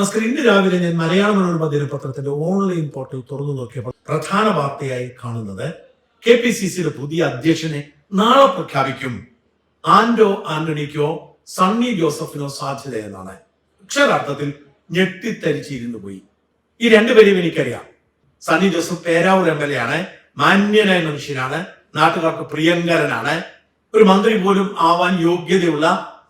നമസ്കാരം ഇന്ന് രാവിലെ ഞാൻ മലയാള മനോരമ ദിനപത്രത്തിന്റെ ഓൺലൈൻ പോർട്ടൽ തുറന്നു നോക്കിയപ്പോൾ പ്രധാന വാർത്തയായി കാണുന്നത് കെ പി സി സിയുടെ പുതിയ അധ്യക്ഷനെ നാളെ പ്രഖ്യാപിക്കും. ആന്റോ ആന്റണിക്കോ സണ്ണി ജോസഫിനോ സാധ്യത എന്നാണ്. അക്ഷരാർത്ഥത്തിൽ ഞെട്ടിത്തരിച്ചിരുന്നു പോയി. ഈ രണ്ടുപേരെയും എനിക്കറിയാം. Sunny Joseph Peravoor M L A ആണ്. മാന്യനായ മനുഷ്യനാണ്. നാട്ടുകാർക്ക് പ്രിയങ്കരനാണ്. ഒരു മന്ത്രി പോലും ആവാൻ യോഗ്യതയുള്ള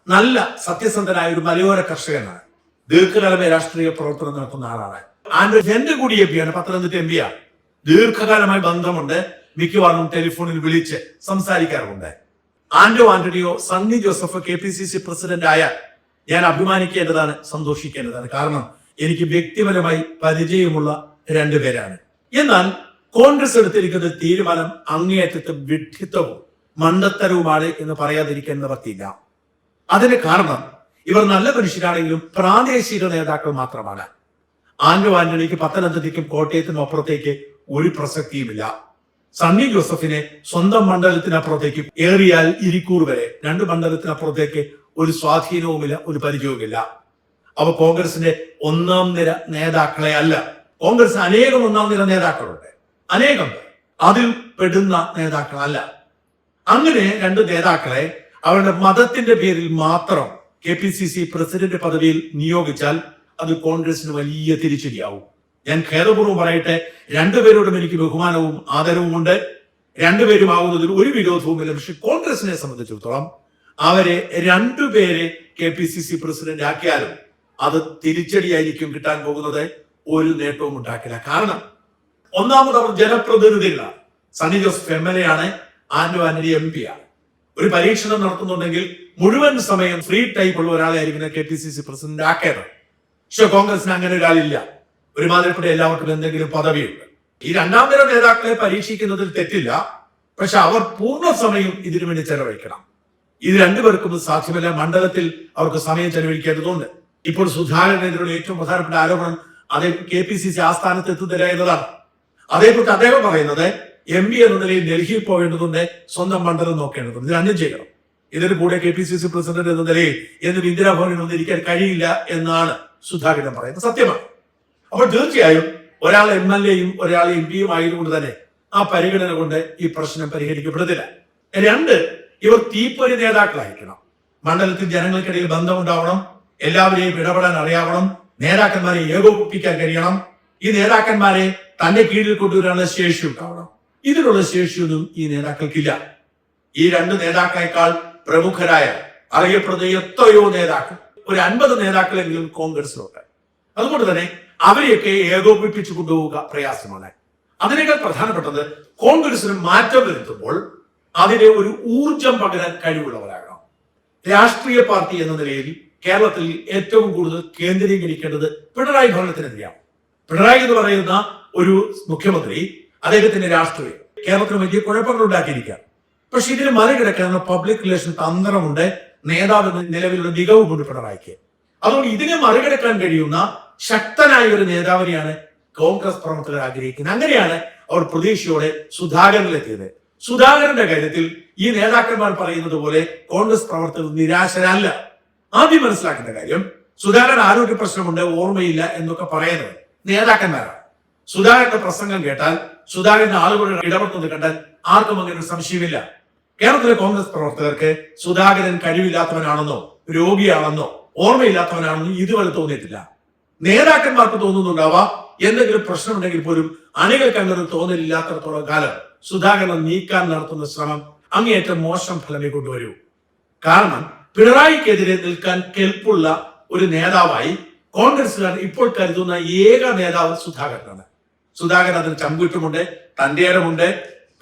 നല്ല സത്യസന്ധനായ ഒരു മലയോര കർഷകനാണ്. ദീർഘകാലമേ രാഷ്ട്രീയ പ്രവർത്തനം നടത്തുന്ന ആളാണ്. ആൻഡ്രോ എന്റെ കൂടി എം പിയാണ് പത്തനംതിട്ട എം പിയാണ് ദീർഘകാലമായി ബന്ധമുണ്ട്. മിക്കവാറും ടെലിഫോണിൽ വിളിച്ച് സംസാരിക്കാറുണ്ട് Anto Antonio Sunny Joseph K P C C president ആയ ഞാൻ അഭിമാനിക്കേണ്ടതാണ് സന്തോഷിക്കേണ്ടതാണ്. കാരണം എനിക്ക് വ്യക്തിപരമായി പരിചയമുള്ള രണ്ടുപേരാണ് എന്നാൽ കോൺഗ്രസ് എടുത്തിരിക്കുന്ന തീരുമാനം അങ്ങേയറ്റത്തെ വിഡ്ഢിത്വവും മണ്ടത്തരവുമാണ് എന്ന് പറയാതിരിക്കാൻ നിവർത്തിയില്ല അതിന് കാരണം ഇവർ നല്ല മനുഷ്യരാണെങ്കിലും പ്രാദേശിക നേതാക്കൾ മാത്രമാണ്. ആന്റോ ആന്റണിക്ക് പത്തനംതിട്ടയ്ക്കും കോട്ടയത്തിനും അപ്പുറത്തേക്ക് ഒരു പ്രസക്തിയുമില്ല. സണ്ണി ജോസഫിനെ സ്വന്തം മണ്ഡലത്തിനപ്പുറത്തേക്ക് ഏറിയാൽ ഇരിക്കൂർ വരെ. രണ്ട് മണ്ഡലത്തിനപ്പുറത്തേക്ക് ഒരു സ്വാധീനവുമില്ല ഒരു പരിചയവുമില്ല. അവ കോൺഗ്രസിന്റെ ഒന്നാം നിര നേതാക്കളെ അല്ല. കോൺഗ്രസ് അനേകം ഒന്നാം നിര നേതാക്കളുണ്ട്. അനേകം. അതിൽ പെടുന്ന നേതാക്കളല്ല. അങ്ങനെ രണ്ട് നേതാക്കളെ അവരുടെ മതത്തിന്റെ പേരിൽ മാത്രം K P C C president പദവിയിൽ നിയോഗിച്ചാൽ അത് കോൺഗ്രസിന് വലിയ തിരിച്ചടിയാവും. ഞാൻ ഖേദപൂർവം പറയട്ടെ രണ്ടുപേരോടും എനിക്ക് ബഹുമാനവും ആദരവും ഉണ്ട്. രണ്ടുപേരും ആവുന്നതിൽ ഒരു വിരോധവും ഇല്ല പക്ഷെ കോൺഗ്രസിനെ സംബന്ധിച്ചിടത്തോളം അവരെ രണ്ടുപേരെ K P C C president ആക്കിയാലും അത് തിരിച്ചടിയായിരിക്കും കിട്ടാൻ പോകുന്നത് ഒരു നേട്ടവും ഉണ്ടാക്കില്ല. കാരണം ഒന്നാമത് അവർ ജനപ്രതിനിധികളാണ്. Sunny Joseph M L A ആണ് ആന്റോ ആന്റണി എം പി ആണ്. ഒരു പരീക്ഷണം നടത്തുന്നുണ്ടെങ്കിൽ മുഴുവൻ സമയം ഫ്രീ ടൈപ്പ് ഉള്ള ഒരാളായിരിക്കും K P C C president ആക്കേണ്ടത്. പക്ഷെ കോൺഗ്രസിന് അങ്ങനെ ഒരാളില്ല. ഒരുമാതിരിപ്പെട്ട എല്ലാവർക്കും എന്തെങ്കിലും പദവിയുണ്ട്. ഈ രണ്ടാം തരം നേതാക്കളെ പരീക്ഷിക്കുന്നതിൽ തെറ്റില്ല. പക്ഷെ അവർ പൂർണ സമയം ഇതിനു വേണ്ടി ചെലവഴിക്കണം. ഇത് രണ്ടുപേർക്കും സാധ്യമല്ല. മണ്ഡലത്തിൽ അവർക്ക് സമയം ചെലവഴിക്കേണ്ടതുണ്ട്. ഇപ്പോൾ സുധാകരനെതിരെയുള്ള ഏറ്റവും പ്രധാനപ്പെട്ട ആരോപണം അദ്ദേഹം കെ പി സി സി ആസ്ഥാനത്ത് എത്തുന്നില്ല എന്നതാണ്. അതേക്കുറിച്ച് അദ്ദേഹം പറയുന്നത് എം പി എന്ന നിലയിൽ ഡൽഹിയിൽ പോകേണ്ടതുണ്ട് സ്വന്തം മണ്ഡലം നോക്കേണ്ടതുണ്ട്. ഇത് രണ്ടും ചെയ്യണം. ഇതിന് കൂടെ K P C C president എന്ന നിലയിൽ എന്നിട്ട് ഇന്ദിരാഭവനിൽ ഒന്നും ഇരിക്കാൻ കഴിയില്ല എന്നാണ് സുധാകരൻ പറയുന്നത്. സത്യമാണ്. അപ്പോൾ തീർച്ചയായും ഒരാൾ എം എൽ എയും ഒരാൾ എം പിയും ആയതുകൊണ്ട് തന്നെ ആ പരിഗണന കൊണ്ട് ഈ പ്രശ്നം പരിഹരിക്കപ്പെടുന്നില്ല. രണ്ട് ഇവർ തീപ്പൊരി നേതാക്കളായിരിക്കണം. മണ്ഡലത്തിൽ ജനങ്ങൾക്കിടയിൽ ബന്ധമുണ്ടാവണം. എല്ലാവരെയും ഇടപെടാൻ അറിയാവണം. നേതാക്കന്മാരെ ഏകോപിപ്പിക്കാൻ കഴിയണം. ഈ നേതാക്കന്മാരെ തന്റെ കീഴിൽ കൊണ്ടുവരാനുള്ള ശേഷി ഉണ്ടാവണം. ഇതിനുള്ള ശേഷിയൊന്നും ഈ നേതാക്കൾക്കില്ല. ഈ രണ്ട് നേതാക്കളെക്കാൾ പ്രമുഖരായ അറിയപ്പെടുന്ന എത്രയോ നേതാക്കൾ ഒരു അൻപത് നേതാക്കളെങ്കിലും കോൺഗ്രസിലുണ്ട് അതുകൊണ്ട് തന്നെ അവരെയൊക്കെ ഏകോപിപ്പിച്ചു കൊണ്ടുപോവുക പ്രയാസമാണ്. അതിനേക്കാൾ പ്രധാനപ്പെട്ടത് കോൺഗ്രസിന് മാറ്റം വരുത്തുമ്പോൾ അതിനെ ഒരു ഊർജം പകരാൻ കഴിവുള്ളവരാകണം. രാഷ്ട്രീയ പാർട്ടി എന്ന നിലയിൽ കേരളത്തിൽ ഏറ്റവും കൂടുതൽ കേന്ദ്രീകരിക്കേണ്ടത് പിണറായി ഭരണത്തിനെതിരെയാണ്. പിണറായി എന്ന് പറയുന്ന ഒരു മുഖ്യമന്ത്രി അദ്ദേഹത്തിന്റെ രാഷ്ട്രീയം. കേരളത്തിന് വലിയ കുഴപ്പങ്ങൾ ഉണ്ടാക്കിയിരിക്കാം പക്ഷെ ഇതിന് മറികടക്കാൻ പബ്ലിക് റിലേഷൻ തന്ത്രമുണ്ട്. നേതാവ് നിലവിലുള്ള മികവ് മികവുമുണ്ട് പിണറായിക്ക്. അതുകൊണ്ട് ഇതിനെ മറികടക്കാൻ കഴിയുന്ന ശക്തനായ ഒരു നേതാവിനെയാണ് കോൺഗ്രസ് പ്രവർത്തകർ ആഗ്രഹിക്കുന്നത്. അങ്ങനെയാണ് അവർ പ്രതീക്ഷയോടെ സുധാകരനിലെത്തിയത്. സുധാകരന്റെ കാര്യത്തിൽ ഈ നേതാക്കന്മാർ പറയുന്നത് പോലെ കോൺഗ്രസ് പ്രവർത്തകർ നിരാശരല്ല. ആദ്യം മനസ്സിലാക്കേണ്ട കാര്യം സുധാകരൻ ആരോഗ്യ പ്രശ്നമുണ്ട് ഓർമ്മയില്ല എന്നൊക്കെ പറയുന്നത് നേതാക്കന്മാരാണ്. സുധാകരന്റെ പ്രസംഗം കേട്ടാൽ സുധാകരന്റെ ആളുകളുടെ ഇടപെടുന്നത് കണ്ടാൽ ആർക്കും അങ്ങനെ ഒരു സംശയമില്ല. കേരളത്തിലെ കോൺഗ്രസ് പ്രവർത്തകർക്ക് സുധാകരൻ കഴിവില്ലാത്തവനാണെന്നോ രോഗിയാണെന്നോ ഓർമ്മയില്ലാത്തവനാണെന്നോ ഇതുവരെ തോന്നിയിട്ടില്ല. നേതാക്കന്മാർക്ക് തോന്നുന്നുണ്ടാവാം എന്തെങ്കിലും പ്രശ്നമുണ്ടെങ്കിൽ പോലും അണികൾക്ക് അങ്ങനെ തോന്നലില്ലാത്തടത്തോളം കാലം സുധാകരൻ നീക്കാൻ നടത്തുന്ന ശ്രമം അങ്ങേയറ്റം മോശം ഫലമേ കൊണ്ടുവരൂ. കാരണം പിണറായിക്കെതിരെ നിൽക്കാൻ കെൽപ്പുള്ള ഒരു നേതാവായി കോൺഗ്രസുകാർ ഇപ്പോൾ കരുതുന്ന ഏക നേതാവ് സുധാകരനാണ്. സുധാകരൻ അതിന് ചമ്പുറ്റുമുണ്ട് തന്റേരമുണ്ട്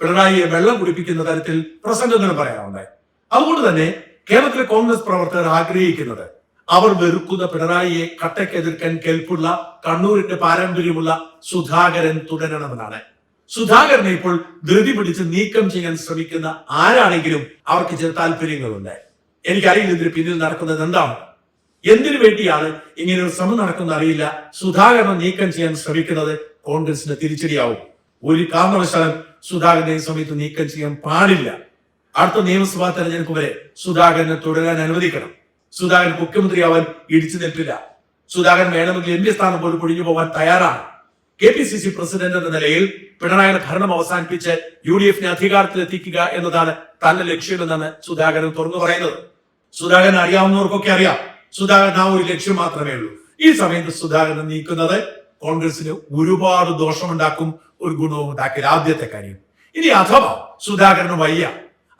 പിണറായിയെ വെള്ളം കുടിപ്പിക്കുന്ന തരത്തിൽ പ്രസംഗങ്ങൾ പറയാറുണ്ട്. അതുകൊണ്ട് തന്നെ കേരളത്തിലെ കോൺഗ്രസ് പ്രവർത്തകർ ആഗ്രഹിക്കുന്നത് അവർ വെറുക്കുന്ന പിണറായിയെ കട്ടയ്ക്കെതിർക്കാൻ കെൽപ്പുള്ള കണ്ണൂരിന്റെ പാരമ്പര്യമുള്ള സുധാകരൻ തുടരണമെന്നാണ്. സുധാകരനെ ഇപ്പോൾ ധൃതി പിടിച്ച് നീക്കം ചെയ്യാൻ ശ്രമിക്കുന്ന ആരാണെങ്കിലും അവർക്ക് ചില താല്പര്യങ്ങളുണ്ട്. എനിക്കറിയില്ല ഇതിന് പിന്നിൽ നടക്കുന്നത് എന്താണ്. എന്തിനു വേണ്ടിയാണ് ഇങ്ങനെ ഒരു ശ്രമം നടക്കുന്ന അറിയില്ല. സുധാകരനെ നീക്കം ചെയ്യാൻ ശ്രമിക്കുന്നത് കോൺഗ്രസിന് തിരിച്ചടിയാവും. ഒരു കാരണവശാലും സുധാകരനെ സമയത്ത് നീക്കം ചെയ്യാൻ പാടില്ല. അടുത്ത നിയമസഭാ തെരഞ്ഞെടുപ്പ് വരെ സുധാകരനെ തുടരാൻ അനുവദിക്കണം. സുധാകരൻ മുഖ്യമന്ത്രിയാവാൻ ഇടിച്ചു നിൽപ്പില്ല. സുധാകരൻ വേണമെങ്കിൽ എം പി സ്ഥാനം പോലും പൊഴിഞ്ഞു പോകാൻ തയ്യാറാണ്. K P C C president എന്ന നിലയിൽ പിണറായിയുടെ ഭരണം അവസാനിപ്പിച്ച് യു ഡി എഫിനെ അധികാരത്തിലെത്തിക്കുക എന്നതാണ് തന്റെ ലക്ഷ്യമെന്നാണ് സുധാകരൻ തുറന്നു പറയുന്നത്. സുധാകരൻ അറിയാവുന്നവർക്കൊക്കെ അറിയാം. സുധാകരൻ ആ ഒരു ലക്ഷ്യം മാത്രമേ ഉള്ളൂ. ഈ സമയത്ത് സുധാകരൻ നീക്കുന്നത് കോൺഗ്രസിന് ഒരുപാട് ദോഷമുണ്ടാക്കും ഒരു ഗുണവും ഉണ്ടാക്കില്ല. ആദ്യത്തെ കാര്യം. ഇനി അഥവാ സുധാകരന് വയ്യ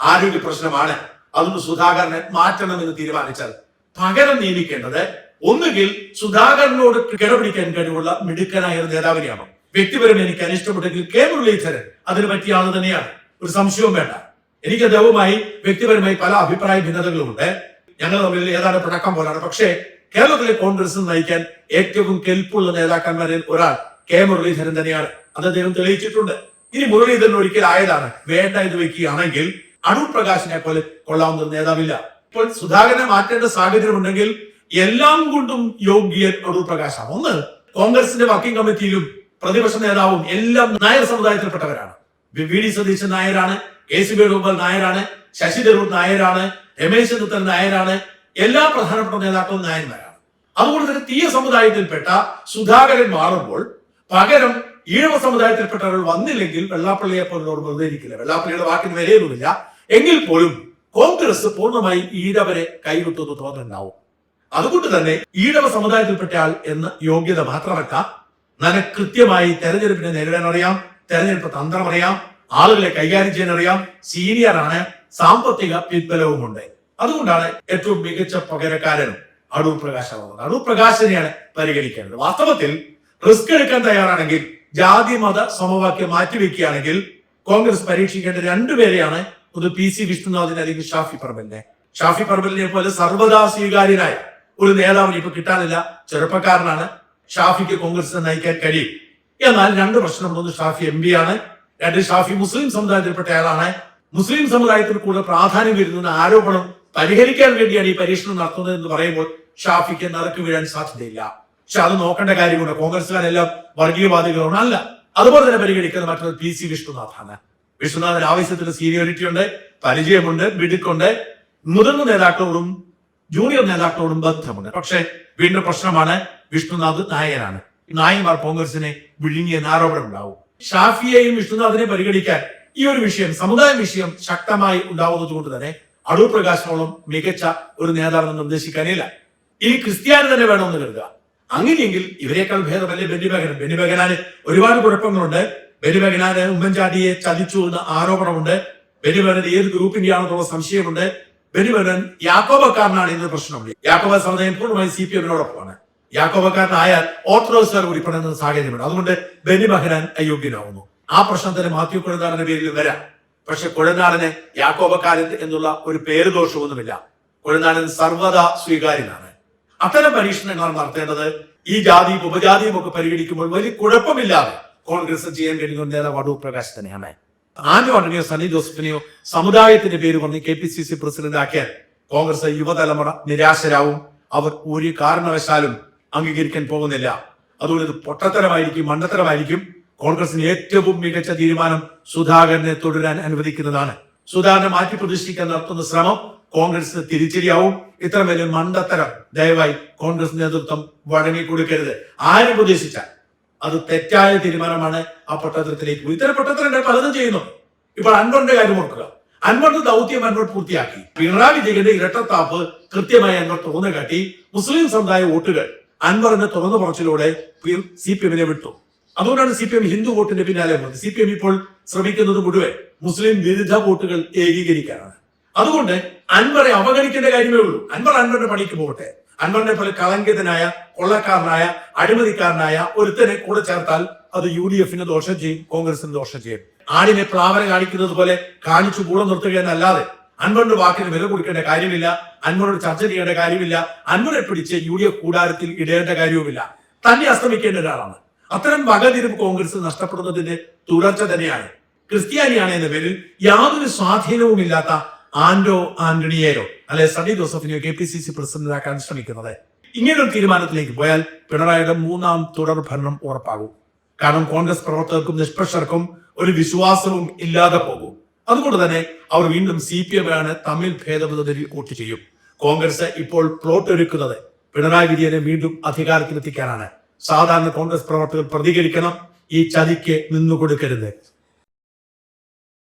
ആരോഗ്യ പ്രശ്നമാണ് അതൊന്ന് സുധാകരനെ മാറ്റണമെന്ന് തീരുമാനിച്ചാൽ പകരം നിയമിക്കേണ്ടത് ഒന്നുകിൽ സുധാകരനോട് കിടപിടിക്കാൻ കഴിവുള്ള മിടുക്കനായ ഒരു നേതാവിനെയാണോ? വ്യക്തിപരം എനിക്ക് അനിഷ്ടപ്പെട്ടെങ്കിൽ കെ മുരളീധരൻ അതിന് പറ്റിയ ആൾ തന്നെയാണ്. ഒരു സംശയവും വേണ്ട. എനിക്ക് അദ്ദേഹവുമായി വ്യക്തിപരമായി പല അഭിപ്രായ ഭിന്നതകളുമുണ്ട് ഞങ്ങൾ തമ്മിൽ ഏതാണ്ട് പിണക്കം പോലാണ്. പക്ഷേ കേരളത്തിലെ കോൺഗ്രസ് നയിക്കാൻ ഏറ്റവും കെൽപ്പുള്ള നേതാക്കന്മാരിൽ ഒരാൾ കെ മുരളീധരൻ തന്നെയാണ്. അത് അദ്ദേഹം തെളിയിച്ചിട്ടുണ്ട്. ഇനി മുരളീധരൻ ഒരിക്കൽ ആയതാണ് വേണ്ട എന്ന് വെക്കുകയാണെങ്കിൽ അടൂർ പ്രകാശിനെ പോലെ കൊള്ളാവുന്ന നേതാവില്ല. ഇപ്പോൾ സുധാകരനെ മാറ്റേണ്ട സാഹചര്യം ഉണ്ടെങ്കിൽ എല്ലാം കൊണ്ടും യോഗ്യൻ അടൂർ പ്രകാശാണ്. ഒന്ന് കോൺഗ്രസിന്റെ വർക്കിംഗ് കമ്മിറ്റിയിലും പ്രതിപക്ഷ നേതാവും എല്ലാം നായർ സമുദായത്തിൽപ്പെട്ടവരാണ്. വി ഡി സതീശൻ നായരാണ് കെ സി വേണുഗോപാൽ നായരാണ് ശശി തരൂർ നായരാണ് രമേശ് ചെന്നിത്തല നായരാണ് എല്ലാ പ്രധാനപ്പെട്ട നേതാക്കളും നായന്മാരാണ് അതുകൊണ്ട് തന്നെ തീയ സമുദായത്തിൽപ്പെട്ട സുധാകരൻ മാറുമ്പോൾ പകരം ഈഴവ സമുദായത്തിൽപ്പെട്ടവർ വന്നില്ലെങ്കിൽ വെള്ളാപ്പള്ളിയെ പോലുള്ളവർ വെറുതെ ഇരിക്കില്ല. വെള്ളാപ്പള്ളിയുടെ വാക്കിന് വിലയൊന്നുമില്ല. എങ്കിൽ പോലും കോൺഗ്രസ് പൂർണമായി ഈഴവരെ കൈവിട്ടെന്ന് തോന്നുന്നുണ്ടാവും. അതുകൊണ്ട് തന്നെ ഈഴവ സമുദായത്തിൽപ്പെട്ട ആൾ എന്ന യോഗ്യത മാത്രമല്ല നല്ല കൃത്യമായി തെരഞ്ഞെടുപ്പിനെ നേരിടാൻ അറിയാം തെരഞ്ഞെടുപ്പ് തന്ത്രം അറിയാം ആളുകളെ കൈകാര്യം ചെയ്യാൻ അറിയാം സീനിയർ ആണ് സാമ്പത്തിക പിൻബലവുമുണ്ട്. അതുകൊണ്ടാണ് ഏറ്റവും മികച്ച പകരക്കാരനും അടൂർ പ്രകാശാവുന്നത് അടൂർ പ്രകാശനെയാണ് പരിഗണിക്കേണ്ടത്. വാസ്തവത്തിൽ റിസ്ക് എടുക്കാൻ തയ്യാറാണെങ്കിൽ ജാതി മത സമവാക്യം മാറ്റിവെക്കുകയാണെങ്കിൽ കോൺഗ്രസ് പരീക്ഷിക്കേണ്ട രണ്ടുപേരെയാണ് ഒന്ന് പി സി വിഷ്ണുനാഥിനെ അല്ലെങ്കിൽ ഷാഫി പറമ്പലിനെ. ഷാഫി പറമ്പലിനെ പോലെ സർവതാ സ്വീകാര്യനായ ഒരു നേതാവിന് ഇപ്പൊ കിട്ടാനില്ല. ചെറുപ്പക്കാരനാണ്. ഷാഫിക്ക് കോൺഗ്രസിനെ നയിക്കാൻ കഴിയും. എന്നാൽ രണ്ട് പ്രശ്നമുണ്ട് ഷാഫി എം പി ആണ്. രണ്ട് ഷാഫി മുസ്ലിം സമുദായത്തിൽപ്പെട്ട ആളാണ് മുസ്ലിം സമുദായത്തിൽ കൂടുതൽ പ്രാധാന്യം വരുന്ന ആരോപണം പരിഹരിക്കാൻ വേണ്ടിയാണ് ഈ പരീക്ഷണം നടത്തുന്നത് എന്ന് പറയുമ്പോൾ ഷാഫിക്ക് നറുക്ക് വീഴാൻ സാധ്യതയില്ല. പക്ഷെ അത് നോക്കേണ്ട കാര്യമുണ്ട്. കോൺഗ്രസ്സുകാരെല്ലാം വർഗീയവാദികളാണ്. അല്ല അതുപോലെ തന്നെ പരിഗണിക്കുന്ന മറ്റൊരു പി സി വിഷ്ണുനാഥാണ്. വിഷ്ണുനാഥൻ ആവശ്യത്തിന് സീനിയോറിറ്റി ഉണ്ട് പരിചയമുണ്ട് മിടുക്കുണ്ട്. മുതിർന്ന നേതാക്കളോടും ജൂനിയർ നേതാക്കളോടും ബന്ധമുണ്ട്. പക്ഷെ വീണ്ടും പ്രശ്നമാണ് വിഷ്ണുനാഥ് നായനാണ് നായന്മാർ കോൺഗ്രസിനെ വിഴുങ്ങിയെന്ന് ആരോപണം ഉണ്ടാവും. ഷാഫിയെയും വിഷ്ണുനാഥിനെ പരിഗണിക്കാൻ ഈ ഒരു വിഷയം സമുദായ വിഷയം ശക്തമായി ഉണ്ടാവുന്നത് കൊണ്ട് തന്നെ അടൂർ പ്രകാശനോളം മികച്ച ഒരു നേതാവിനെ നിർദ്ദേശിക്കാനില്ല. ഇനി ക്രിസ്ത്യാനി തന്നെ വേണമെന്ന് കരുതുക. അങ്ങനെയെങ്കിൽ ഇവരെക്കാൾ ഭേദമല്ലേ ബെന്നി ബെഹനാൻ ബെന്നി ഒരുപാട് കുഴപ്പങ്ങളുണ്ട്. ബെന്നി ബെഹനാന് ഉമ്മൻചാണ്ടിയെ ചതിച്ചു എന്ന ആരോപണമുണ്ട്. ബെന്നി ബെഹനാൻ ഏത് ഗ്രൂപ്പിന്റെ ആണെന്നുള്ള സംശയമുണ്ട്. ബെന്നി ബെഹനാൻ യാക്കോബക്കാരനാണ് ഇന്ന് പ്രശ്നമുണ്ട്. യാക്കോബ സമുദായം പൂർണമായി സി പി എമ്മിനോടൊപ്പമാണ്. യാക്കോബക്കാരനായാൽ ഓർത്തഡോക്സുകാർ ഉൾപ്പെടുന്ന സാഹചര്യമുണ്ട്. അതുകൊണ്ട് ബെന്നി അയോഗ്യനാവുന്നു. ആ പ്രശ്നം പ്രശ്നത്തിന് മാത്യു കുഴന്താറിന്റെ പേരിൽ വരാം. പക്ഷെ കൊഴുനാടന് യാക്കോബക്കാരൻ എന്നുള്ള ഒരു പേര് ദോഷമൊന്നുമില്ല കൊഴുനാടൻ സർവത സ്വീകാര്യനാണ്. അത്തരം പരീക്ഷണങ്ങളാണ് നടത്തേണ്ടത് ഈ ജാതിയും ഉപജാതിയും ഒക്കെ പരിഗണിക്കുമ്പോൾ വലിയ കുഴപ്പമില്ലാതെ കോൺഗ്രസ് ചെയ്യാൻ കഴിയുന്ന നേതാവ് അടൂർ പ്രകാശ് തന്നെയാണ്. ആന്റോ ആന്റണിയോ സണ്ണി ജോസഫിനെയോ സമുദായത്തിന്റെ പേര് പറഞ്ഞ് K P C C president ആക്കിയാൽ കോൺഗ്രസ് യുവതലമുറ നിരാശരാവും. അവർ ഒരു കാരണവശാലും അംഗീകരിക്കാൻ പോകുന്നില്ല. അതുകൊണ്ട് ഇത് പൊട്ടത്തരമായിരിക്കും മണ്ടത്തരമായിരിക്കും. കോൺഗ്രസിന് ഏറ്റവും മികച്ച തീരുമാനം സുധാകരനെ തുടരാൻ അനുവദിക്കുന്നതാണ്. സുധാകരനെ മാറ്റി പ്രതിഷ്ഠിക്കാൻ നടത്തുന്ന ശ്രമം കോൺഗ്രസിന് തിരിച്ചടിയാവും. ഇത്ര വലിയ മണ്ടത്തരം ദയവായി കോൺഗ്രസ് നേതൃത്വം വഴങ്ങിക്കൊടുക്കരുത് ആരും പ്രതീക്ഷിച്ച അത് തെറ്റായ തീരുമാനമാണ് ആ പട്ടത്തിലേക്ക് ഇത്തരം പൊട്ടത്തരം പലതും ചെയ്യുന്നു. ഇപ്പോൾ അൻവറിന്റെ കാര്യം ഓർക്കുക. അൻവറിന്റെ ദൗത്യം അൻവർ പൂർത്തിയാക്കി. പിണറായി വിജയന്റെ ഇരട്ടത്താപ്പ് കൃത്യമായി അൻവർ തുറന്നു കാട്ടി മുസ്ലിം സമുദായ വോട്ടുകൾ അൻവറിന്റെ തുറന്നു പറച്ചിലൂടെ സി പി എമ്മിനെ വിട്ടു. അതുകൊണ്ടാണ് സി പി എം ഹിന്ദു വോട്ടിന്റെ പിന്നാലെ പോകുന്നത് സി പി എം ഇപ്പോൾ ശ്രമിക്കുന്നത് മുഴുവൻ മുസ്ലിം വിരുദ്ധ വോട്ടുകൾ ഏകീകരിക്കാനാണ്. അതുകൊണ്ട് അൻവറെ അവഗണിക്കേണ്ട കാര്യമേ ഉള്ളൂ. അൻവർ അൻവറിന്റെ പണിക്ക് പോകട്ടെ. അൻവറിനെ പോലെ കളങ്കിതനായ കൊള്ളക്കാരനായ അഴിമതിക്കാരനായ ഒരുത്തനെ കൂടെ ചേർത്താൽ അത് യു ഡി എഫിന് ദോഷം ചെയ്യും കോൺഗ്രസിന് ദോഷം ചെയ്യും. ആടിനെ പ്ലാവന കാണിക്കുന്നത് പോലെ കാണിച്ചു കൂടെ നിർത്തുക എന്നല്ലാതെ അൻവറിന്റെ വാക്കിന് വില കൊടുക്കേണ്ട കാര്യമില്ല അൻവറോട് ചർച്ച ചെയ്യേണ്ട കാര്യമില്ല അൻവറെ പിടിച്ച് യു ഡി എഫ് കൂടാരത്തിൽ ഇടേണ്ട കാര്യവുമില്ല. തന്നെ അസ്തമിക്കേണ്ട ഒരാളാണ്. അത്തരം വകതിരിവ് കോൺഗ്രസ് നഷ്ടപ്പെടുന്നതിന്റെ തുടർച്ച തന്നെയാണ്. ക്രിസ്ത്യാനിയാണ് എന്ന പേരിൽ യാതൊരു സ്വാധീനവും ഇല്ലാത്ത ആന്റോ ആന്റണിയേരോ അല്ലെ സണ്ണി ജോസഫിനെയോ കെ പി സി സി പ്രസിഡന്റാക്കാൻ ശ്രമിക്കുന്നത്. ഇങ്ങനൊരു തീരുമാനത്തിലേക്ക് പോയാൽ പിണറായിയുടെ മൂന്നാം തുടർ ഭരണം ഉറപ്പാകും. കാരണം കോൺഗ്രസ് പ്രവർത്തകർക്കും നിഷ്പക്ഷർക്കും ഒരു വിശ്വാസവും ഇല്ലാതെ പോകും. അതുകൊണ്ട് തന്നെ അവർ വീണ്ടും സി പി എമ്മാണ് തമ്മിൽ ഭേദബുദ്ധത്തിൽ വോട്ട് ചെയ്യും. കോൺഗ്രസ് ഇപ്പോൾ പ്ലോട്ട് ഒരുക്കുന്നത് പിണറായി വിജയനെ വീണ്ടും അധികാരത്തിലെത്തിക്കാനാണ്. സാധാരണ കോൺഗ്രസ് പ്രവർത്തകർ പ്രതികരിക്കണം. ഈ ചതിക്ക് നിന്നുകൊടുക്കരുത്.